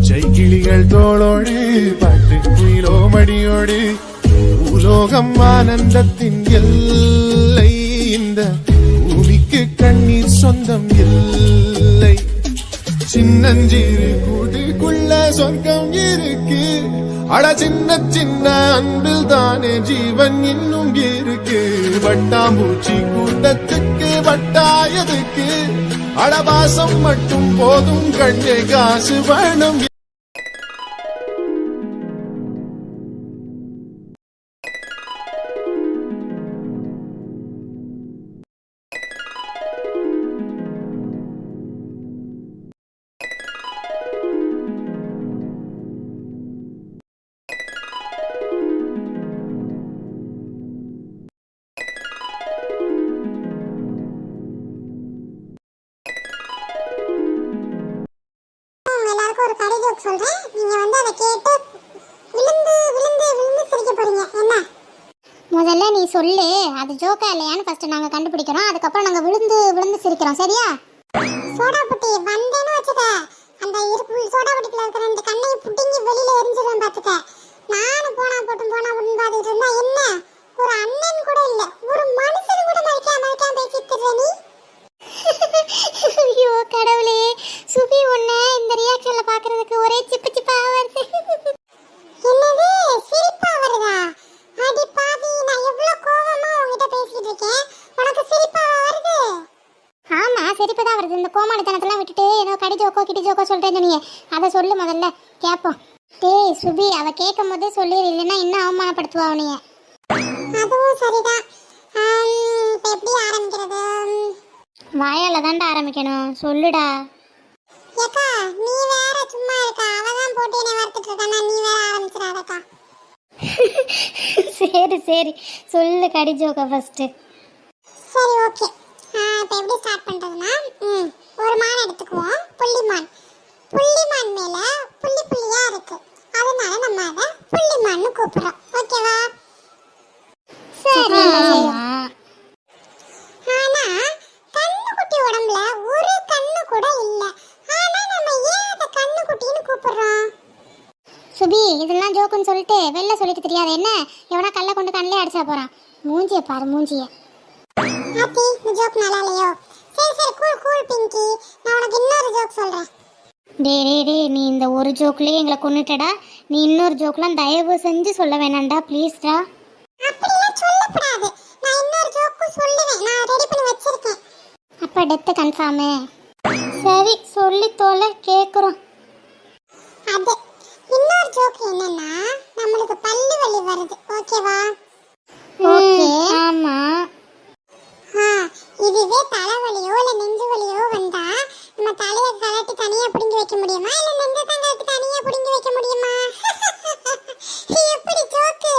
பச்சை கிளிகள் தோளோடு பாட்டு குயிலோ மடியோடு பூலோகம் ஆனந்தத்தின் எல்லை இந்த பூமிக்கு கண்ணீர் சொந்தம் இல்லை. சின்னஞ்சிறு கூட்டுக்குள்ள சொர்க்கம் இருக்கு. அட சின்ன சின்ன அன்பில் தானே ஜீவன் இன்னும் இருக்கு. வட்டாம்பூச்சி கூட்டத்துக்கு வட்டாயதுக்கு அடபாசம் மட்டும் போதும் கண்ணே காசு வேணும் நீ சொல்லு. அது ஜோக்கா இல்லையான்னு ஃபர்ஸ்ட் நாங்க கண்டுபிடிக்கிறோம். அதுக்கப்புறம் நாங்க விழுந்து விழுந்து சிரிக்கிறோம். சரியா? சோடா புட்டி வந்தேன்னு வச்சுக்க. அந்த இருப்பு சோடா புட்டில இருக்கிற ரெண்டு கண்ணையும் புட்டிங்கி வெளியில எரிஞ்சிருவேன் பாத்துக்க. நானும் போனா போட்டும் போனா உண்பாதிட்டு இருந்தா என்ன? ஒரு அண்ணன் கூட இல்லை ஒரு மனுஷன் கூட மதிக்காம மதிக்காம பேசிட்டு இருக்க நீ ஐயோ கடவுளே சுபி உன்னை இந்த ரியாக்ஷன்ல பாக்குறதுக்கு ஒரே சிப்பு சிப்பா வருது என்னது சிரிப்பா வருதா அடி பாவி நான் எவ்வளவு கோவமா உன்கிட்ட பேசிட்டு இருக்கேன் உனக்கு சிரிப்பா வருது ஆமா சிரிப்பு தான் வருது இந்த கோமாளித்தனத்தெல்லாம் விட்டுட்டு ஏதோ கடி ஜோக்கோ சொல்றேன் நீ அதை சொல்லு முதல்ல. கேப்போம். டேய் சுபி அவ கேட்கும் போதே சொல்லிடு இல்லைன்னா இன்னும் அவமானப்படுத்துவா உனைய அதுவும் சரிதான். இப்ப எப்படி ஆரம்பிக்கிறது? வாயால தாண்டா ஆரம்பிக்கணும். சொல்லுடா. ஏக்கா நீ வேற சும்மா இருக்கா? அவதான் போட்டு என்னை வறுத்துட்டு இருக்கானா? நீ வேற ஆரம்பிச்சிடாதக்கா. சரி சரி. சொல்லு கடி ஜோக்கை ஃபர்ஸ்ட் சரி ஓகே இப்போ எப்படி ஸ்டார்ட் பண்றதுன்னா ம், ஒரு மான் எடுத்துக்குவோம். புள்ளிமான். புள்ளிமான் மேல புள்ளி புள்ளியா இருக்கு. அதனால நம்ம அதை புள்ளிமான்னு கூப்பிடுறோம். ஓகேவா? சரி ஆனா கண்ணுக்குட்டி உடம்புல ஒரு கண்ணு கூட இல்ல. ஆனா நம்ம ஏன் அதை கண்ணுக்குட்டின்னு கூப்பிடுறோம்? சுபி இதெல்லாம் ஜோக்குன்னு சொல்லிட்டு வெளில சொல்லிட்டு தெரியாது. என்ன? எவனா கல்ல கொண்டு கண்ணிலே அடிச்சா போறான். மூஞ்சிய பாரு மூஞ்சிய. ஆத்தி இந்த ஜோக் நல்லா இல்லையோ? டே டே டே நீ இந்த ஒரு ஜோக்லயே எங்களை கொன்னுட்டடா. நீ இன்னொரு ஜோக்லாம் தயவு செஞ்சு சொல்ல வேணாம்டா ப்ளீஸ்டா. அப்படிலாம் சொல்லக்கூடாது. நான் இன்னொரு ஜோக்கும் சொல்லுவேன். நான் ரெடி பண்ணி வச்சிருக்கேன். அப்ப டெத்து கன்ஃபார்மு சரி சொல்லி தோலை கேக்குறோம். அது இன்னொரு ஜோக் என்னன்னா நம்மளுக்கு பல்லு வலி வருது. ஓகேவா ஓகே ஆமா. இதுவே தலைவலியோ இல்ல நெஞ்சு வலியோ வந்தா நம்ம தலையை கலட்டி தனியா வைக்க முடியுமா? இல்ல நெஞ்ச தங்களுக்கு தனியா புடிங்கி வைக்க முடியுமா? எப்படி ஜோக்கு?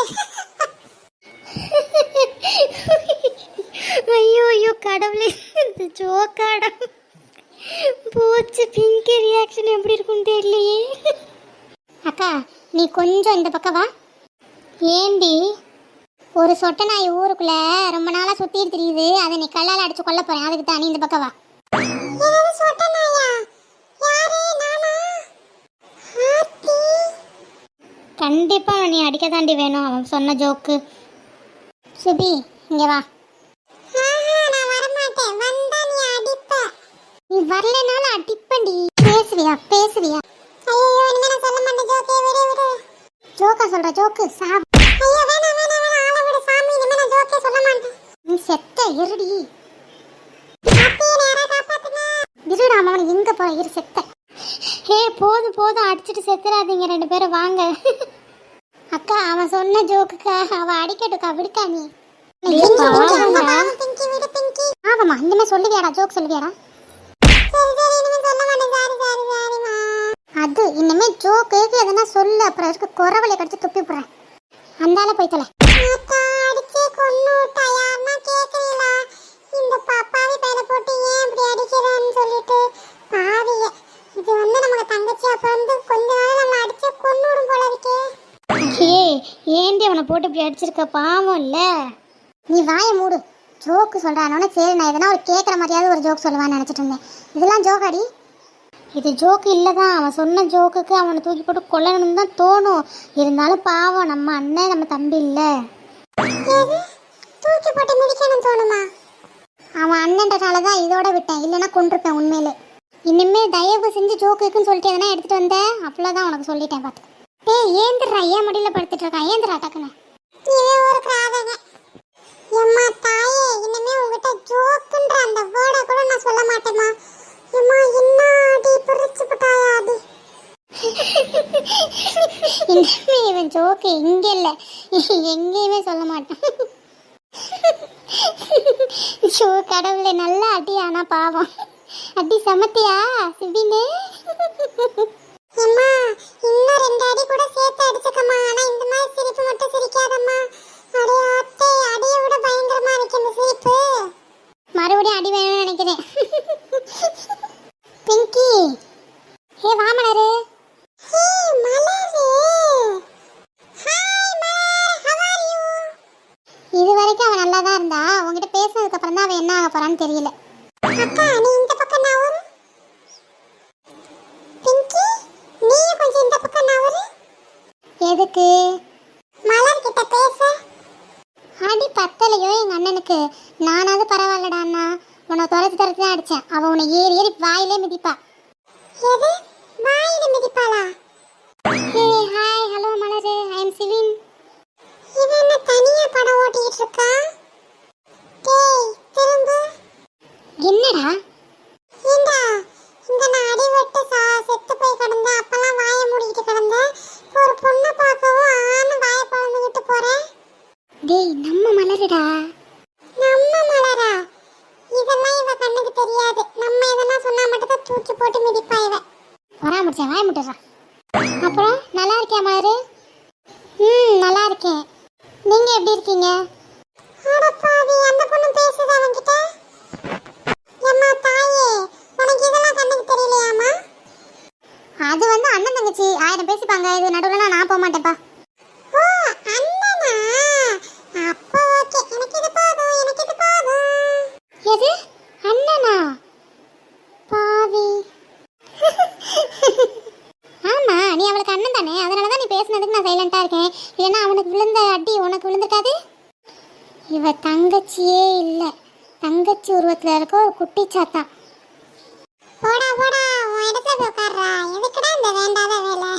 ஐயோ ஐயோ கடவுளே இந்த ஜோக்காடா. போச்சு பிங்கி ரியாக்ஷன் எப்படி இருக்கும்னு தெரியலையே. அக்கா நீ கொஞ்சம் இந்த பக்கம் வா. ஏண்டி ஒரு சொட்டை நாய் ஊருக்குள்ள ரொம்ப நாளாக சுற்றிட்டு தெரியுது. அதை நீ கல்லால் அடிச்சு கொல்ல போறேன். அதுக்கு தான் நீ இந்த பக்கம் வா என்னது சொட்ட நாயா யாரு நானா ஆத்தி கண்டிப்பா அவனை நீ அடிக்க தாண்டி வேணும். அவன் சொன்ன ஜோக்கு. சுபி இங்க வா. நீ வரலைனாலும் அடிப்பண்டி. பேசுவியா பேசுவியா. ஐயோ இனிமே நான் சொல்ல மாட்டேன். ஜோக்கே விடு விடு. ஜோக்கா சொல்ற ஜோக்கு சாப் ஐயோ வேணாம் வேணாம் வேணாம். ஆள விடு சாமி. இனிமே நான் ஜோக்கே சொல்ல மாட்டேன். நீ செத்த இருடி. இருடா அவன் எங்க போற? இரு செத்த. போதும் போதும் அடிச்சிட்டு செத்துறாதீங்க ரெண்டு பேரும் வாங்க. அக்கா அவன் சொன்ன ஜோக்குக்கா அவ அடிக்கட்டுக்கா விடுக்கா நீ. ஆமாம்மா இனிமே சொல்லுவியாடா ஜோக் சொல்லுவியாடா. அது இனிமே ஜோக்கு எதுனா சொல்லு அப்புறம் இருக்க குறவலை கடிச்சு துப்பி போடுறேன் அந்தால போய் தொலை. போட்டு இப்படி அடிச்சிருக்க பாவம் இல்ல. நீ வாயை மூடு. ஜோக்கு சொல்றானோன்னு சரி நான் எதனா ஒரு கேட்குற மாதிரியாவது ஒரு ஜோக் சொல்லுவான்னு நினச்சிட்டு இருந்தேன். இதெல்லாம் ஜோக் அடி இது ஜோக்கு இல்லை தான் அவன் சொன்ன ஜோக்குக்கு அவனை தூக்கி போட்டு கொல்லணும்னு தான் தோணும். இருந்தாலும் பாவம் நம்ம அண்ணன் நம்ம தம்பி இல்லை. தூக்கி போட்டு மிதிக்கணும் தோணுமா? அவன் அண்ணன்றனால தான் இதோட விட்டேன். இல்லைன்னா கொண்டிருப்பேன் உண்மையிலே. இனிமே தயவு செஞ்சு ஜோக்கு இருக்குன்னு சொல்லிட்டு எதனா எடுத்துட்டு வந்தேன் அவ்வளோதான் உனக்கு சொல்லிட்டேன் பார்த்து ஏய் ஏந்திரா ஏன் மடியில் படுத்துட்டு இருக்கான்? ஏந்திரா டக்குன்னு. இனிமே ஜோக்குன்ற அந்த நான் சொல்ல எம்மா என்ன இவன் ஜோக்கு எங்கேயுமே சொல்ல மாட்டான். ஷோ கடவுளே நல்லா அடி ஆனா பாவம். அடி சமத்தியா சிபினே அம்மா இன்னும் ரெண்டு அடி கூட சேர்த்து அடிச்சுக்கம்மா. ஆனா இந்த மாதிரி சிரிப்பு மட்டும் சிரிக்காதம்மா. அடே அத்தை அடியை விட பயங்கரமா இருக்கு இந்த சிரிப்பு. மறுபடியும் அடி வேணும்னு நினைக்கிறேன். பிங்கி ஏ வாமனரு ஹே மலரு hi Malar how are you இது வரைக்கும் அவன் நல்லா தான் இருந்தா உங்ககிட்ட பேசினதுக்கு அப்புறம் தான் அவன் என்ன ஆக போறான்னு தெரியல அக்கா நீ இந்த பக்கம் நவரு பிங்கி நீ கொஞ்சம் இந்த பக்கம் நவரு எதுக்கு மலர் கிட்ட பேச அடி பத்தலையோ எங்க அண்ணனுக்கு நானாவது பரவாயில்லடா அண்ணா உன்னை துரத்தி துரத்தி தான் அடிச்சேன் அவ உன்னை ஏறி ஏறி வாயிலே மிதிப்பா. எது? வாயில மிதிப்பாளா? ஹே ஹாய் ஹலோ மலரு ஐ அம் சிவின் இது என்ன தனியா படம் ஓட்டிட்டு இருக்கா? டேய் திரும்ப. என்னடா ஏண்டா இந்த நான் அடிபட்டு சா செத்து போய் கிடந்தேன் அப்பெல்லாம் வாயை மூடிக்கிட்டு கிடந்தேன் இப்போ ஒரு பொண்ணை பார்க்கவும் ஆன்னு வாயை பழந்துக்கிட்டு போறேன் டேய் நம்ம மலருடா நம்ம மலரா இதெல்லாம் இவ கண்ணுக்கு தெரியாது நம்ம எதனா சொன்னா மட்டும் தான் தூக்கி போட்டு மிதிப்பா இவ வரா முடிச்சேன் வாய முட்டுறா அப்புறம் நல்லா இருக்கியா மலரு ம் நல்லா இருக்கேன் நீங்க எப்படி இருக்கீங்க அடப்பாவி அந்த பொண்ணு பேசுது அவன்கிட்ட எம்மா தாயே உனக்கு இதெல்லாம் கண்ணுக்கு தெரியலையாமா அது வந்து அண்ணன் தங்கச்சி ஆயிரம் பேசிப்பாங்க இது நடுவில் நான் போக மாட்டேன்ப்பா ஓ அண்ணனா அப்போ ஓகே எனக்கு இது போதும் எனக்கு இது போதும் எது அண்ணனா பாவி ஆமா நீ அவளுக்கு அண்ணன் தானே அதனால தான் நீ பேசுனதுக்கு நான் சைலண்டா இருக்கேன் இல்லைன்னா அவனுக்கு விழுந்த அடி உனக்கு விழுந்திருக்காது இவ தங்கச்சியே இல்லை தங்கச்சி உருவத்தில் இருக்க ஒரு குட்டி சாத்தா. போடா போடா உன் இடத்துல போய் உட்கார்றா. எதுக்குடா இந்த வேண்டாத வேலை?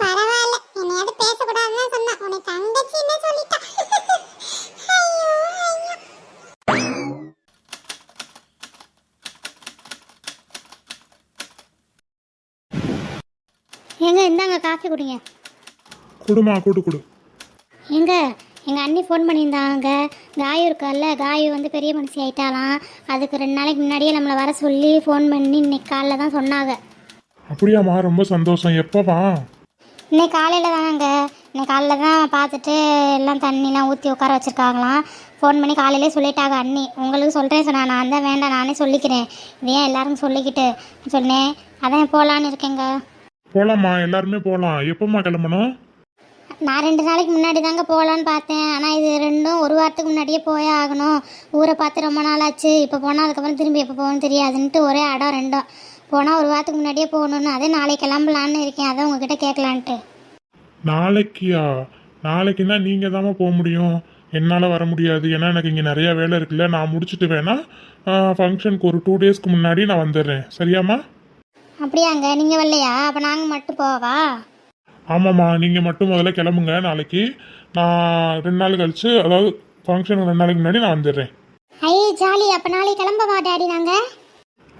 பரவாயில்ல என்னையாவது பேசக்கூடாதுன்னு தான் சொன்னா உன்னை தங்கச்சின்னு சொல்லிட்டா. ஐயோ ஐயோ. ஏங்க இந்தாங்க காஃபி குடிங்க. கொடுமா கூட்டு கொடு. எங்க எங்கள் அண்ணி ஃபோன் பண்ணியிருந்தாங்க. காயு இருக்கால்ல காயு வந்து பெரிய மனுஷி ஆயிட்டாலாம். அதுக்கு ரெண்டு நாளைக்கு முன்னாடியே நம்மளை வர சொல்லி ஃபோன் பண்ணி இன்னைக்கு காலைல தான் சொன்னாங்க. அப்படியாம்மா ரொம்ப சந்தோஷம். எப்போவா? இன்னைக்கு காலையில் தாங்க இன்னைக்கு காலைல தான் பார்த்துட்டு எல்லாம் தண்ணிலாம் ஊற்றி உட்கார வச்சுருக்காங்களாம். ஃபோன் பண்ணி காலையிலே சொல்லிட்டாங்க அண்ணி. உங்களுக்கு சொல்கிறேன் சொன்னா நான் தான் வேண்டாம் நானே சொல்லிக்கிறேன். இது ஏன் எல்லாரும் சொல்லிக்கிட்டு சொன்னேன் அதான் போகலான்னு இருக்கேங்க. போகலாம்மா எல்லாருமே போகலாம் எப்போம்மா கிளம்பணும்? நான் ரெண்டு நாளைக்கு முன்னாடி தாங்க போகலான்னு பார்த்தேன். ஆனால் இது ரெண்டும் ஒரு வாரத்துக்கு முன்னாடியே போயே ஆகணும். ஊரை பார்த்து ரொம்ப நாள் ஆச்சு இப்போ போனால் அதுக்கப்புறம் திரும்பி எப்போ போகணும்னு தெரியாதுன்ட்டு ஒரே இடம் ரெண்டும். போனால் ஒரு வாரத்துக்கு முன்னாடியே போகணுன்னு அதே நாளைக்கு கிளம்பலான்னு இருக்கேன். அதான் உங்ககிட்ட கேட்கலான்ட்டு. நாளைக்கியா? நாளைக்குன்னா நீங்கள் தாம்மா போக முடியும். என்னால் வர முடியாது. ஏன்னா எனக்கு இங்கே நிறையா வேலை இருக்குல்ல. நான் முடிச்சுட்டு வேணா ஃபங்க்ஷனுக்கு ஒரு டூ டேஸ்க்கு முன்னாடி நான் வந்துடுறேன். சரியாம்மா? அப்படியாங்க. நீங்கள் வரலையா? அப்போ நாங்கள் மட்டும் போவா? ஆமாம்மா நீங்கள் மட்டும் முதல்ல கிளம்புங்க. நாளைக்கு நான் ரெண்டு நாள் கழிச்சு அதாவது ஃபங்க்ஷனுக்கு ரெண்டு நாளைக்கு முன்னாடி நான் வந்துடுறேன். ஐயே ஜாலி. அப்போ நாளைக்கு கிளம்பவா டேடி நாங்கள்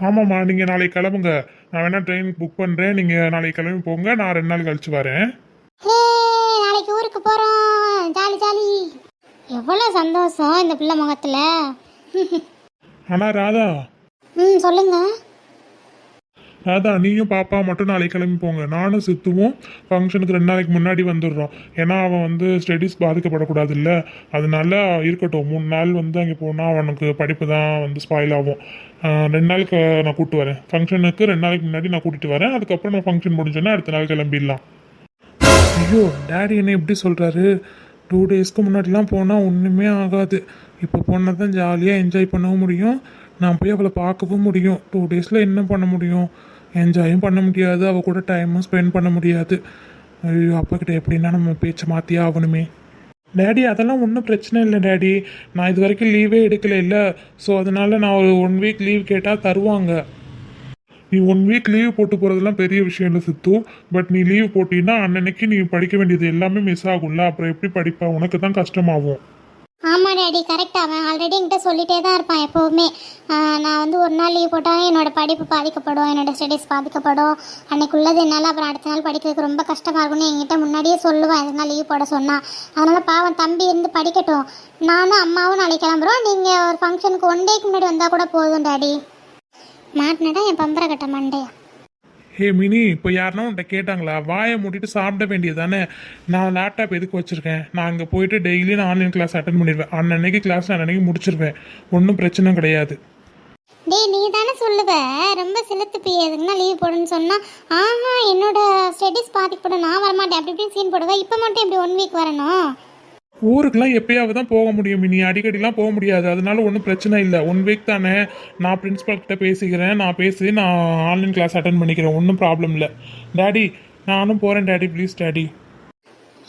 ஆமாம்மா நீங்கள் நாளைக்கு கிளம்புங்க. நான் வேணால் ட்ரெயின் புக் பண்ணுறேன் நீங்கள் நாளைக்கு கிளம்பி போங்க. நான் ரெண்டு நாள் கழிச்சு வரேன். ஹே நாளைக்கு ஊருக்கு போகிறோம் ஜாலி ஜாலி. எவ்வளோ சந்தோஷம் இந்த பிள்ளை முகத்தில். ஆனால் ராதா. ம் சொல்லுங்கள் அதான் நீயும் பாப்பா மட்டும் நாளைக்கு கிளம்பி போங்க நானும் சித்துவும் ஃபங்க்ஷனுக்கு ரெண்டு நாளைக்கு முன்னாடி வந்துடுறோம். ஏன்னா அவன் வந்து ஸ்டடீஸ் பாதிக்கப்படக்கூடாது இல்லை அதனால இருக்கட்டும். மூணு நாள் வந்து அங்கே போனால் அவனுக்கு படிப்பு தான் வந்து ஸ்பாயில் ஆகும். ரெண்டு நாளுக்கு நான் கூப்பிட்டு வரேன். ஃபங்க்ஷனுக்கு ரெண்டு நாளைக்கு முன்னாடி நான் கூட்டிகிட்டு வரேன். அதுக்கப்புறம் நான் ஃபங்க்ஷன் முடிஞ்சோன்னா அடுத்த நாள் கிளம்பிடலாம். ஐயோ டேடி என்ன எப்படி சொல்கிறாரு டூ டேஸ்க்கு முன்னாடிலாம் போனால் ஒன்றுமே ஆகாது. இப்போ போனால் தான் ஜாலியாக என்ஜாய் பண்ணவும் முடியும். நான் போய் அவளை பார்க்கவும் முடியும். டூ டேஸில் என்ன பண்ண முடியும்? என்ஜாயும் பண்ண முடியாது அவள் கூட டைமும் ஸ்பெண்ட் பண்ண முடியாது. ஐயோ அப்பாக்கிட்ட எப்படின்னா நம்ம பேச்சை மாற்றியே ஆகணுமே. டேடி அதெல்லாம் ஒன்றும் பிரச்சனை இல்லை டேடி நான் இது வரைக்கும் லீவே எடுக்கல இல்லை. ஸோ அதனால நான் ஒரு ஒன் வீக் லீவ் கேட்டால் தருவாங்க. நீ ஒன் வீக் லீவ் போட்டு போகிறதெல்லாம் பெரிய விஷயம் இல்லை சித்து. பட் நீ லீவ் போட்டின்னா அன்னன்னைக்கு நீ படிக்க வேண்டியது எல்லாமே மிஸ் ஆகும்ல. அப்புறம் எப்படி படிப்பா? உனக்கு தான் கஷ்டமாகும். ஆமாம் டேடி கரெக்டாக அவன் ஆல்ரெடி என்கிட்ட சொல்லிட்டே தான் இருப்பான் எப்போவுமே. நான் வந்து ஒரு நாள் லீவ் போட்டால் என்னோட படிப்பு பாதிக்கப்படும் என்னோட ஸ்டடீஸ் பாதிக்கப்படும். அன்னைக்குள்ளது என்னால் அப்புறம் அடுத்த நாள் படிக்கிறதுக்கு ரொம்ப கஷ்டமாக இருக்கும்னு என்கிட்ட முன்னாடியே சொல்லுவான் எதுனா லீவ் போட சொன்னான் அதனால் பாவம் தம்பி இருந்து படிக்கட்டும். நானும் அம்மாவும் நாளைக்கு கிளம்புறோம். நீங்கள் ஒரு ஃபங்க்ஷனுக்கு ஒன் டேக்கு முன்னாடி வந்தால் கூட போதும் டேடி. மாட்டினடா என் பம்பரை கட்ட மண்டையா? ஹே மினி இப்போ யாருன்னா உன்கிட்ட கேட்டாங்களா? வாயை மூடிட்டு சாப்பிட வேண்டியது தானே நான் லேப்டாப் எதுக்கு வச்சுருக்கேன்? நான் அங்கே போயிட்டு டெய்லி நான் ஆன்லைன் கிளாஸ் அட்டன் பண்ணிடுவேன். அன்னன்னைக்கு கிளாஸ் நான் அன்னைக்கு முடிச்சிருவேன். ஒன்றும் பிரச்சனை கிடையாது. டேய் நீ தானே சொல்லுவ? ரொம்ப செலுத்து பிய எதுக்குன்னா லீவ் போடுன்னு சொன்னால் ஆஹா என்னோட ஸ்டடீஸ் பாதிக்கப்படும் நான் வரமாட்டேன். அப்படி இப்படின்னு சீன் போடுவேன் இப்போ மட்டும் இப்படி ஒன் வீக் வரணும்? ஊருக்கெல்லாம் எப்பயாவது தான் போக முடியும். இனி அடிக்கடிலாம் போக முடியாது. அதனால ஒன்றும் பிரச்சனை இல்லை. ஒன் வீக் தானே நான் பிரின்ஸிபல்கிட்ட பேசிக்கிறேன். நான் பேசி நான் ஆன்லைன் கிளாஸ் அட்டன் பண்ணிக்கிறேன். ஒன்றும் ப்ராப்ளம் இல்லை. டேடி நானும் போகிறேன் டேடி ப்ளீஸ் டேடி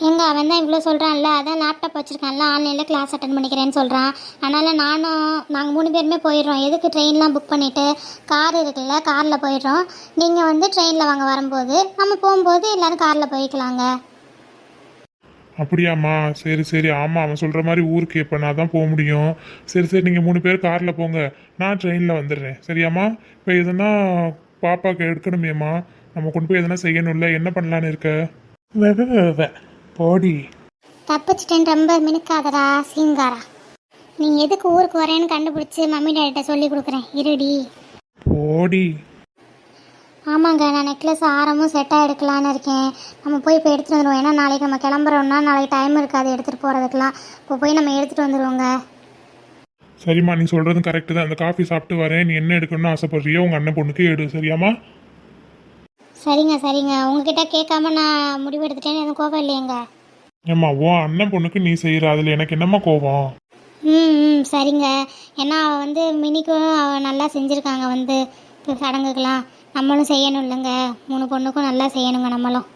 எங்க அவன் தான் இவ்வளோ சொல்கிறான்ல அதான் லேப்டாப் வச்சுருக்கான்ல. ஆன்லைனில் கிளாஸ் அட்டன் பண்ணிக்கிறேன்னு சொல்கிறான் அதனால் நானும் நாங்கள் மூணு பேருமே போயிடுறோம். எதுக்கு ட்ரெயின்லாம் புக் பண்ணிவிட்டு கார் இருக்குல்ல காரில் போயிடுறோம். நீங்கள் வந்து ட்ரெயினில் வாங்க வரும்போது நம்ம போகும்போது எல்லோரும் காரில் போய்க்கலாங்க. அப்படியாம்மா? சரி சரி. ஆமாம் அவன் சொல்கிற மாதிரி ஊருக்கு எப்போ நான் தான் போக முடியும். சரி சரி. நீங்கள் மூணு பேர் காரில் போங்க. நான் ட்ரெயினில் வந்துடுறேன். சரியாம்மா? இப்போ எதுனா பாப்பாவுக்கு எடுக்கணுமேம்மா? நம்ம கொண்டு போய் எதனா செய்யணும்ல. என்ன பண்ணலான்னு இருக்க. போடி. தப்பிச்சிட்டேன். ரொம்ப மினுக்காதடா சீங்காரா. நீ எதுக்கு ஊருக்கு வரேன்னு கண்டுபிடிச்சி மம்மி டாடிட்ட சொல்லி கொடுக்குறேன். இருடி. போடி. ஆமாங்க நான் நெக்லஸ் ஆரமும் செட்டாக எடுக்கலான்னு இருக்கேன். நம்ம போய் இப்போ எடுத்துகிட்டு வந்துடுவோம் ஏன்னா நாளைக்கு நம்ம கிளம்புறோம்னா நாளைக்கு டைம் இருக்காது எடுத்துகிட்டு போகிறதுக்கெலாம் இப்போ போய் நம்ம எடுத்துகிட்டு வந்துடுவோங்க சரிம்மா நீ சொல்கிறதும் கரெக்டு தான். அந்த காஃபி சாப்பிட்டு வரேன். நீ என்ன எடுக்கணும்னு ஆசைப்படுறியோ உங்கள் அண்ணன் பொண்ணுக்கு எடு. சரியாம்மா? சரிங்க சரிங்க. உங்ககிட்ட கேட்காம நான் முடிவு எடுத்துட்டேன்னு எதுவும் கோபம் இல்லையேங்க. ஏம்மா உன் அண்ணன் பொண்ணுக்கு நீ செய்கிற அதில் எனக்கு என்னம்மா கோவம்? ம் ம் சரிங்க. ஏன்னா அவள் வந்து மினிக்கும் அவள் நல்லா செஞ்சுருக்காங்க வந்து சடங்குக்கெலாம் நம்மளும் செய்யணும் இல்லைங்க மூணு பொண்ணுக்கும் நல்லா செய்யணுங்க நம்மளும்.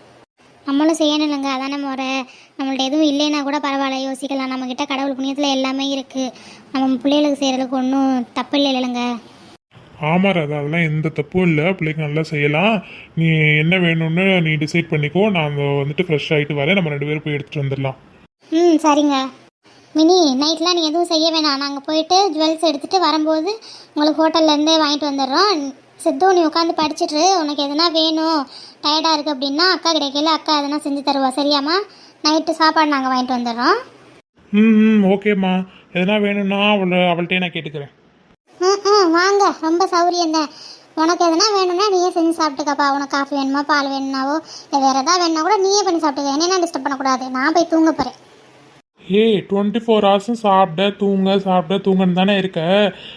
நம்மளும் செய்யணும் இல்லைங்க அதானே முறை. நம்மள்ட்ட எதுவும் இல்லைன்னா கூட பரவாயில்ல யோசிக்கலாம். நம்மக்கிட்ட கடவுள் புண்ணியத்தில் எல்லாமே இருக்குது நம்ம பிள்ளைகளுக்கு செய்கிறதுக்கு ஒன்றும் தப்பு இல்லை இல்லைங்க ஆமாம் ராதா அதெல்லாம் எந்த தப்பும் இல்லை. பிள்ளைக்கு நல்லா செய்யலாம். நீ என்ன வேணும்னு நீ டிசைட் பண்ணிக்கோ. நான் அங்க வந்துட்டு ஃப்ரெஷ் ஆகிட்டு வரேன். நம்ம ரெண்டு பேரும் போய் எடுத்துகிட்டு வந்துடலாம். ம் சரிங்க. மினி நைட்லாம் நீ எதுவும் செய்ய வேணாம். நாங்கள் போயிட்டு ஜுவல்ஸ் எடுத்துகிட்டு வரும்போது உங்களுக்கு ஹோட்டல்லேருந்தே வாங்கிட்டு வந்துடுறோம். சித்து நீ உட்காந்து படிச்சுட்டு உனக்கு எதுனா வேணும் டயர்டாக இருக்குது அப்படின்னா அக்கா கிடைக்கல அக்கா எதனா செஞ்சு தருவா சரியாம்மா? நைட்டு சாப்பாடு நாங்கள் வாங்கிட்டு வந்துடுறோம். ம் ம் ஓகேம்மா. எதனா வேணும்னா அவளை அவள்கிட்டயே நான் கேட்டுக்கிறேன். ம் ம் வாங்க. ரொம்ப சௌரியம் தான். உனக்கு எதனா வேணும்னா நீயே செஞ்சு சாப்பிட்டுக்கப்பா. உனக்கு காஃபி வேணுமா பால் வேணும்னாவோ இல்லை வேறு எதாவது வேணும்னா கூட நீயே பண்ணி சாப்பிட்டுக்க. என்னென்ன டிஸ்டர்ப் பண்ணக்கூடாது. நான் போய் தூங்க போகிறேன் ஏய் டுவெண்ட்டி ஃபோர் ஹவர்ஸும் சாப்பிட தூங்க சாப்பிட தூங்கன்னு தானே இருக்க.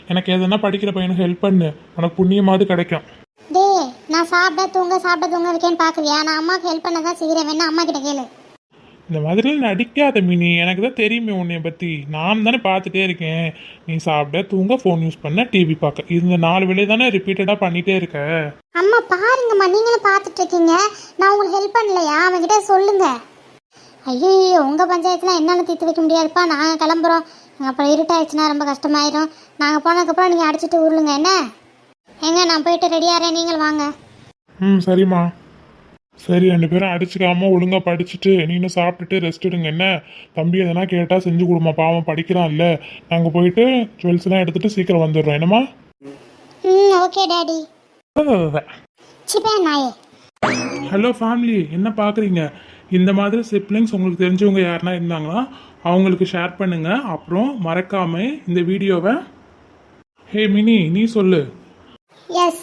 எனக்கு எதனா படிக்கிற பையனுக்கு ஹெல்ப் பண்ணு. உனக்கு புண்ணியமாவது கிடைக்கும். டேய் நான் சாப்பிட தூங்க சாப்பிட தூங்க இருக்கேன்னு பார்க்குறியா? நான் அம்மாவுக்கு ஹெல்ப் பண்ண தான் செய்கிறேன் வேணா அம்மா கிட்ட கேளு. இந்த மாதிரிலாம் நடிக்காத மினி. எனக்கு தான் தெரியுமே உன்னைய பற்றி நான் தானே பார்த்துட்டே இருக்கேன். நீ சாப்பிட தூங்க ஃபோன் யூஸ் பண்ண டிவி பார்க்க. இந்த நாலு வேலையை தானே ரிப்பீட்டடாக பண்ணிகிட்டே இருக்க. அம்மா பாருங்கம்மா. நீங்களும் பார்த்துட்டு இருக்கீங்க. நான் உங்களுக்கு ஹெல்ப் பண்ணலையா? அவன்கிட்ட சொல்லுங்க. ஐயோ உங்கள் பஞ்சாயத்துலாம் என்னால் தீர்த்து வைக்க முடியாதுப்பா. நாங்கள் கிளம்புறோம். அப்புறம் இருட்டாயிடுச்சுன்னா ரொம்ப கஷ்டமாயிரும். நாங்கள் போனதுக்கப்புறம் நீங்கள் அடிச்சுட்டு உருளுங்க என்ன? ஏங்க நான் போயிட்டு ரெடியாகிறேன் நீங்கள் வாங்க. ம் சரிம்மா. சரி ரெண்டு பேரும் அடிச்சுக்காம ஒழுங்கா படிச்சுட்டு நீனும் சாப்பிட்டுட்டு ரெஸ்ட் எடுங்க என்ன? தம்பி எதனா கேட்டால் செஞ்சு கொடுமா பாவம் படிக்கிறான்ல. நாங்கள் போயிட்டு ஜுவல்ஸ்லாம் எடுத்துட்டு சீக்கிரம் வந்துடுறோம். என்னம்மா? ம் ஓகே டேடி ஹலோ ஃபேமிலி என்ன பார்க்குறீங்க இந்த மாதிரி சிப்ளிங்ஸ் உங்களுக்கு தெரிஞ்சவங்க யாருனா இருந்தாங்கன்னா அவங்களுக்கு ஷேர் பண்ணுங்க. அப்புறம் மறக்காம இந்த வீடியோவை ஹே மினி நீ சொல்லு. எஸ்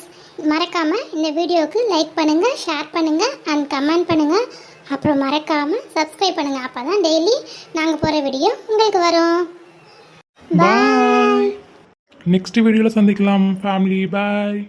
மறக்காம இந்த வீடியோவுக்கு லைக் பண்ணுங்க ஷேர் பண்ணுங்க அண்ட் கமெண்ட் பண்ணுங்க. அப்புறம் மறக்காம சப்ஸ்கிரைப் பண்ணுங்க. அப்பதான் டெய்லி நாங்கள் போகிற வீடியோ உங்களுக்கு வரும். பாய் நெக்ஸ்ட் வீடியோவில் சந்திக்கலாம் ஃபேமிலி பாய்